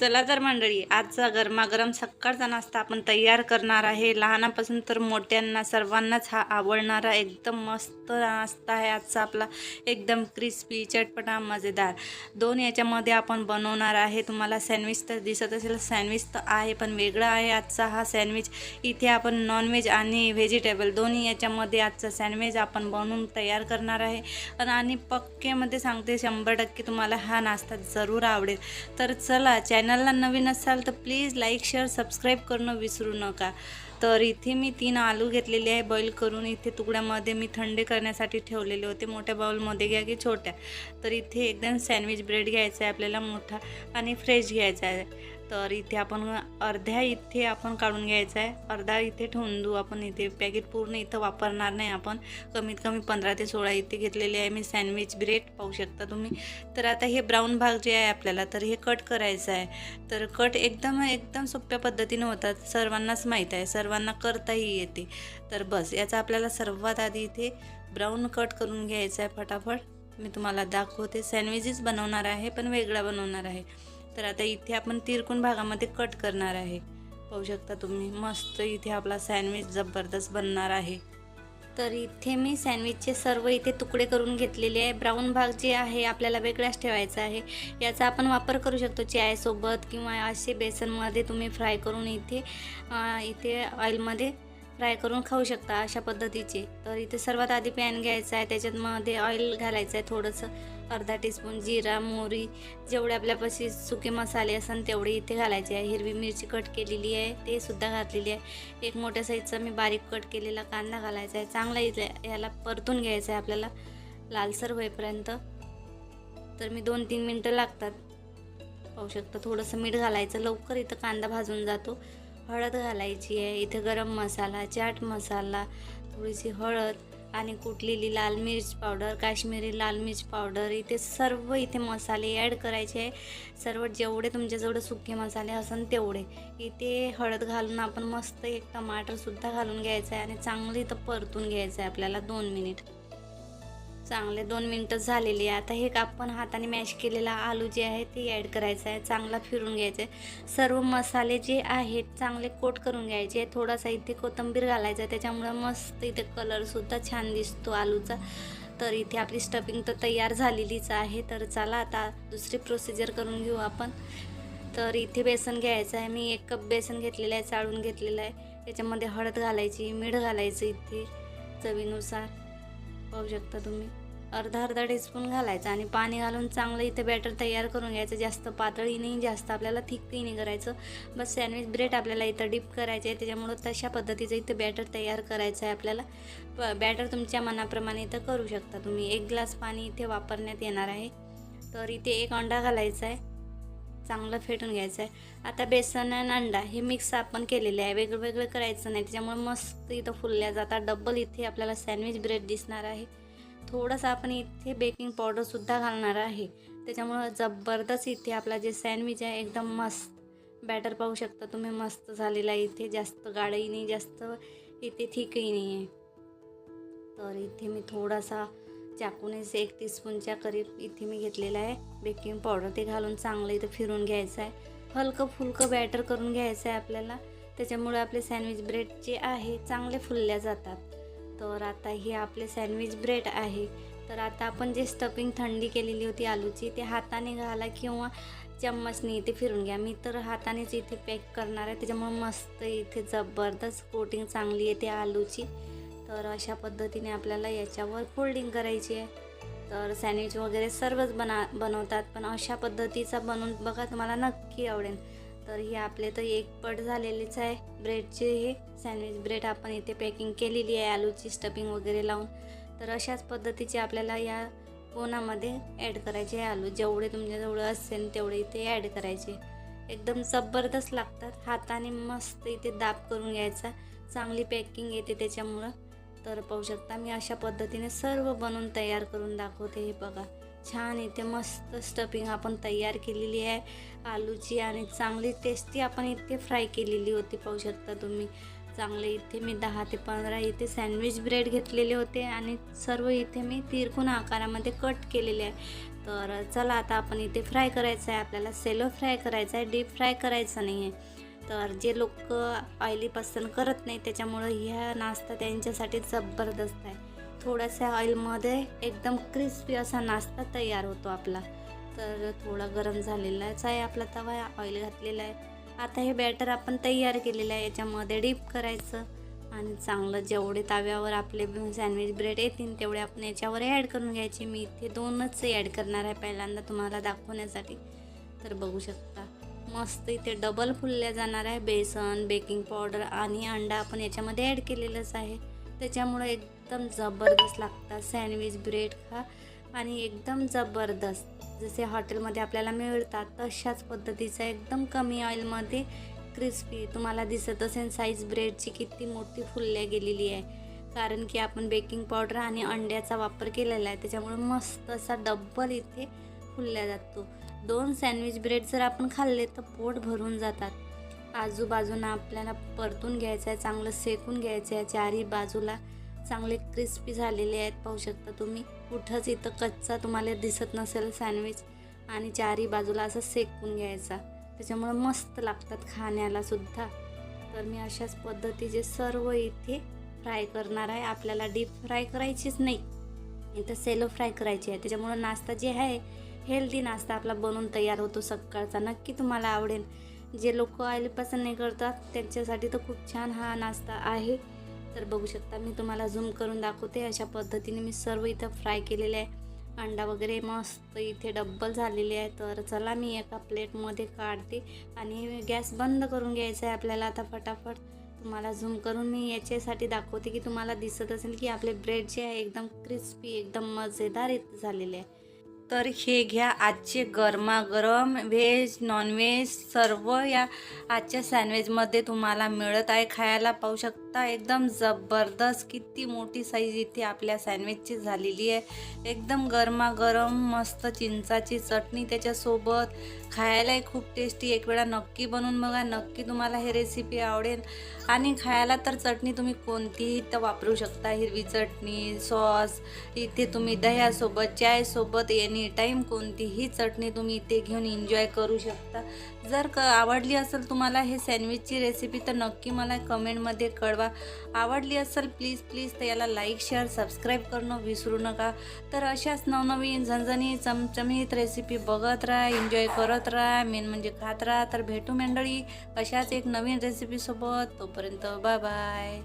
चला तर मंडळी आजचा गरमागरम सकाळचा नाश्ता आपण तयार करणार आहे. लहानापासून तर मोठ्यांना सर्वांनाच हा आवडणारा एकदम मस्त नाश्ता आहे आजचा आपला. एकदम क्रिस्पी चटपटा मजेदार. दोन याच्यामध्ये आपण बनवणार आहे. तुम्हाला सँडविच तर दिसत असेल सँडविच तर आहे पण वेगळा आहे आजचा हा सँडविच इथे आपण नॉनव्हेज आणि व्हेजिटेबल दोन्ही याच्यामध्ये आजचा सँडविच आपण बनवून तयार करणार आहे. आणि पक्क्यामध्ये सांगते शंभर टक्के तुम्हाला हा नाश्ता जरूर आवडेल. तर चला चॅनलला नवीन असाल तर प्लीज लाईक शेअर सबस्क्राईब करणं विसरू नका. तर इथे मी तीन आलू घेतलेले आहे बॉईल करून. इथे तुकड्यामध्ये मी थंडे करण्यासाठी ठेवलेले होते. मोठ्या बाउलमध्ये घ्या की छोट्या. तर इथे एकदम सँडविच ब्रेड घ्यायचा आहे आपल्याला मोठा आणि फ्रेश घ्यायचा आहे. तर इथे आपण अर्ध्या इथे आपण काढून घ्यायचा आहे. अर्धा इथे ठेवून देऊ आपण इथे. पॅकेट पूर्ण इथं वापरणार नाही आपण. कमीत कमी पंधरा ते सोळा इथे घेतलेले आहे. मी सँडविच ब्रेड पाहू शकता तुम्ही. तर आता हे ब्राऊन भाग जे आहे आपल्याला तर हे कट करायचं आहे. तर कट एकदम एकदम सोप्या पद्धतीने होतात. सर्वांनाच माहीत आहे. सर्वांना करताही येते. तर बस याचा आपल्याला सर्वात आधी इथे ब्राऊन कट करून घ्यायचा आहे फटाफट. मी तुम्हाला दाखवते. सँडविचच बनवणार आहे पण वेगळा बनवणार आहे. तर आता इथे आपण तिरकून भागामध्ये कट करणार आहे. पाहू शकता तुम्ही मस्त इथे आपला सँडविच जबरदस्त बनणार आहे. तर इथे मी सँडविचचे सर्व इथे तुकडे करून घेतलेले आहे. ब्राऊन भाग जे आहे आपल्याला वेगळाच ठेवायचा आहे. याचा आपण वापर करू शकतो चायसोबत किंवा असे बेसनमध्ये तुम्ही फ्राय करून इथे इथे ऑइलमध्ये फ्राय करून खाऊ शकता अशा पद्धतीचे. तर इथे सर्वात आधी पॅन घ्यायचा आहे त्याच्यामध्ये ऑइल घालायचं आहे थोडंसं. अर्धा टीस्पून जिरा मोहरी जेवढे आपल्यापाशी सुके मसाले असन तेवढे इथे घालायचे आहे. हिरवी मिरची कट केलेली आहे ते सुद्धा घातलेली आहे. एक मोठ्या साईजचा मी बारीक कट केलेला कांदा घालायचा आहे. चांगला इथे याला परतून घ्यायचं आहे आपल्याला लालसर होईपर्यंत. तर मी दोन तीन मिनटं लागतात. पाहू शकता थोडंसं मीठ घालायचं. लवकर इथं कांदा भाजून जातो. हळद घालायची आहे. इथे गरम मसाला चाट मसाला थोडीशी हळद आणि कुटलेली लाल मिर्च पावडर काश्मीरी लाल मिर्च पावडर इथे सर्व इथे मसाले ॲड करायचे आहे. सर्व जेवढे तुमच्याजवळ सुके मसाले असन तेवढे. इथे हळद घालून आपण मस्त एक टमाटरसुद्धा घालून घ्यायचं आहे आणि चांगलं इथं परतून घ्यायचं आहे आपल्याला दोन मिनिट चांगले दोन मिनटं झालेली आहे. आता हे आपण हाताने मॅश केलेला आलू जे आहे ते ॲड करायचं आहे. चांगला फिरून घ्यायचं आहे. सर्व मसाले जे आहेत चांगले कोट करून घ्यायचे थोडासा इथे कोथिंबीर घालायचा आहे. त्याच्यामुळं मस्त इथे कलरसुद्धा छान दिसतो आलूचा. तर इथे आपली स्टफिंग तर तयार झालेलीच आहे. तर चला आता दुसरी प्रोसिजर करून घेऊ आपण. तर इथे बेसन घ्यायचं आहे. मी एक कप बेसन घेतलेलं आहे चाळून घेतलेलं आहे. त्याच्यामध्ये हळद घालायची मीठ घालायचं इथे चवीनुसार. पाहू शकता तुम्ही. अर्धा अर्धा टीस्पून घालायचा आणि पाणी घालून चांगलं इथे बॅटर तयार करून घ्यायचं. जास्त पातळी नाही जास्त आपल्याला थिकही नाही करायचं. बस सँडविच ब्रेड आपल्याला इथं डिप करायचं आहे त्याच्यामुळं तशा पद्धतीचं इथं बॅटर तयार करायचं आहे आपल्याला. प बॅटर तुमच्या मनाप्रमाणे इथं करू शकता तुम्ही. एक ग्लास पाणी इथे वापरण्यात येणार आहे. तर इथे एक अंडा घालायचा आहे चांगलं फेटून घ्यायचं आहे. आता बेसन आणि अंडा हे मिक्स आपण केलेले आहे. वेगळं वेगळं करायचं नाही. त्याच्यामुळे मस्त इथं फुलल्या जातात. डबल इथे आपल्याला सँडविच ब्रेड दिसणार आहे. थोडंसं आपण इथे बेकिंग पावडरसुद्धा घालणार आहे. त्याच्यामुळं जबरदस्त इथे आपला जे सँडविच आहे एकदम मस्त. बॅटर पाहू शकता तुम्ही मस्त झालेला आहे इथे. जास्त गाढही नाही जास्त इथे ठीकही नाही आहे तर इथे मी थोडासा चाकूनेच एक टीस्पूनच्या करीब इथे मी घेतलेला आहे. बेकिंग पावडर ते घालून चांगलं इथं फिरून घ्यायचं आहे. हलकं फुलकं बॅटर करून घ्यायचं आहे आपल्याला. त्याच्यामुळे आपले सँडविच ब्रेड जे आहे चांगले फुलल्या जातात. तर आता हे आपले सँडविच ब्रेड आहे. तर आता आपण जे स्टफिंग थंडी केलेली होती आलूची ते हाताने घाला किंवा चम्मचने इथे फिरून घ्या. मी तर हातानेच इथे पॅक करणार आहे. त्याच्यामुळे मस्त इथे जबरदस्त कोटिंग चांगली येते आलूची. तर अशा पद्धतीने आपल्याला याच्यावर फोल्डिंग करायची आहे. तर सँडविच वगैरे सर्वच बना बनवतात पण अशा पद्धतीचा बनवून बघा तुम्हाला नक्की आवडेल. तर हे आपले तर एक पट झालेलेच आहे. ब्रेडचे हे सँडविच ब्रेड आपण इथे पॅकिंग केलेली आहे आलूची स्टफिंग वगैरे लावून. तर अशाच पद्धतीचे आपल्याला या कोणामध्ये ॲड करायचे आलू. जेवढे तुमच्याजवळ असेल तेवढे इथे ॲड करायचे. एकदम जबरदस्त लागतात. हाताने मस्त इथे दाब करून घ्यायचा. चांगली पॅकिंग येते त्याच्यामुळं. तर पाहू शकता मी अशा पद्धतीने सर्व बनवून तयार करून दाखवते हे बघा. छान इथे मस्त स्टफिंग आपण तयार केलेली आहे. आलूची आणि चांगली टेस्टी आपण इथे फ्राय केलेली होती पाहू शकता तुम्ही. चांगले इथे मी दहा ते पंधरा इथे सँडविच ब्रेड घेतलेले होते आणि सर्व इथे मी तिरकून आकारामध्ये कट केलेले आहे. तर चला आता आपण इथे फ्राय करायचं आहे. आपल्याला सेलो फ्राय करायचं आहे डीप फ्राय करायचं नाही आहे तर जे लोक ऑइली पसंत करत नाही त्याच्यामुळं ह्या नाश्ता त्यांच्यासाठी जबरदस्त आहे. थोड्याशा ऑइलमध्ये एकदम क्रिस्पी असा नाश्ता तयार होतो आपला. तर थोडा गरम झालेलाच आहे आपला तवा ऑइल घातलेला आहे. आता हे बॅटर आपण तयार केलेलं आहे याच्यामध्ये डीप करायचं आणि चांगलं जेवढे ताव्यावर आपले सँडविच ब्रेड येतील तेवढे आपण याच्यावर ॲड करून घ्यायचे. मी इथे दोनच ॲड करणार आहे पहिल्यांदा तुम्हाला दाखवण्यासाठी. तर बघू शकता. मस्त इथे डबल फुलल्या जाणार आहे. बेसन बेकिंग पावडर आणि अंडा आपण याच्यामध्ये ॲड केलेलंच आहे. त्याच्यामुळं एकदम जबरदस्त लागतात. सँडविच ब्रेड खा आणि एकदम जबरदस्त. जसे हॉटेलमध्ये आपल्याला मिळतात तशाच पद्धतीचा एकदम कमी ऑइलमध्ये क्रिस्पी तुम्हाला दिसत असेल साईज ब्रेडची किती मोठी फुलल्या गेलेली आहे. कारण की आपण बेकिंग पावडर आणि अंड्याचा वापर केलेला आहे. त्याच्यामुळे मस्त असा डब्बल इथे फुलल्या जातो. दोन सँडविच ब्रेड जर आपण खाल्ले तर पोट भरून जातात. आजूबाजूनं आपल्याला परतून घ्यायचं आहे चांगलं सेकून घ्यायचं आहे चारही बाजूला चांगले क्रिस्पी झालेले आहेत. पाहू शकता तुम्ही कुठंच इथं कच्चा तुम्हाला दिसत नसेल सँडविच आणि चारही बाजूला असं सेकून घ्यायचा. त्याच्यामुळं मस्त लागतात खाण्यालासुद्धा तर मी अशाच पद्धतीचे सर्व इथे फ्राय करणार आहे. आपल्याला डीप फ्राय करायचीच नाही. इथं सेलो फ्राय करायची आहे. त्याच्यामुळं नाश्ता जे आहे हेल्दी नाश्ता आपला बनवून तयार होतो सकाळचा. नक्की तुम्हाला आवडेल. जे लोक ऑइल पसंत नाही करतात त्यांच्यासाठी तर खूप छान हा नाश्ता आहे. तर बघू शकता मी तुम्हाला झूम करून दाखवते. अशा पद्धतीने मी सर्व इथं फ्राय केलेले आहे. अंडा वगैरे मस्त इथे डब्बल झालेले आहे. तर चला मी एका प्लेटमध्ये काढते आणि गॅस बंद करून घ्यायचा आहे आपल्याला आता फटाफट. तुम्हाला झूम करून मी याच्यासाठी दाखवते की तुम्हाला दिसत असेल की आपले ब्रेड जे आहे एकदम क्रिस्पी एकदम मजेदार झालेले आहे. तर हे घ्या आजचे गरमागरम व्हेज नॉनव्हेज सर्व या आजच्या सँडविचमध्ये तुम्हाला मिळत आहे. खायला पाहू शकता. एकदम जबरदस्त किती मोठी साईज इथे आपल्या सँडविचची झालेली आहे. एकदम गरमागरम मस्त चिंचाची चटणी त्याच्यासोबत. खायलाही खूप टेस्टी एक वेळा नक्की बनवून बघा. नक्की तुम्हाला हे रेसिपी आवडेल. आणि खायला तर चटणी तुम्ही कोणतीही तर वापरू शकता. हिरवी चटणी सॉस इथे तुम्ही दह्यासोबत चायसोबत एनी टाईम कोणतीही चटणी तुम्ही इथे घेऊन एन्जॉय करू शकता. जर क आवडली असेल तुम्हाला हे सँडविचची रेसिपी तर नक्की मला कमेंटमध्ये कळवा. आवडली असेल प्लीज प्लीज तर याला लाईक शेअर सबस्क्राईब करणं विसरू नका. तर अशाच नवनवीन झणझणी चमचमीत रेसिपी बघत राहा एन्जॉय करत राहा. मेन म्हणजे खात राहा. तर भेटू मंडळी अशाच एक नवीन रेसिपीसोबत तोपर्यंत बाय बाय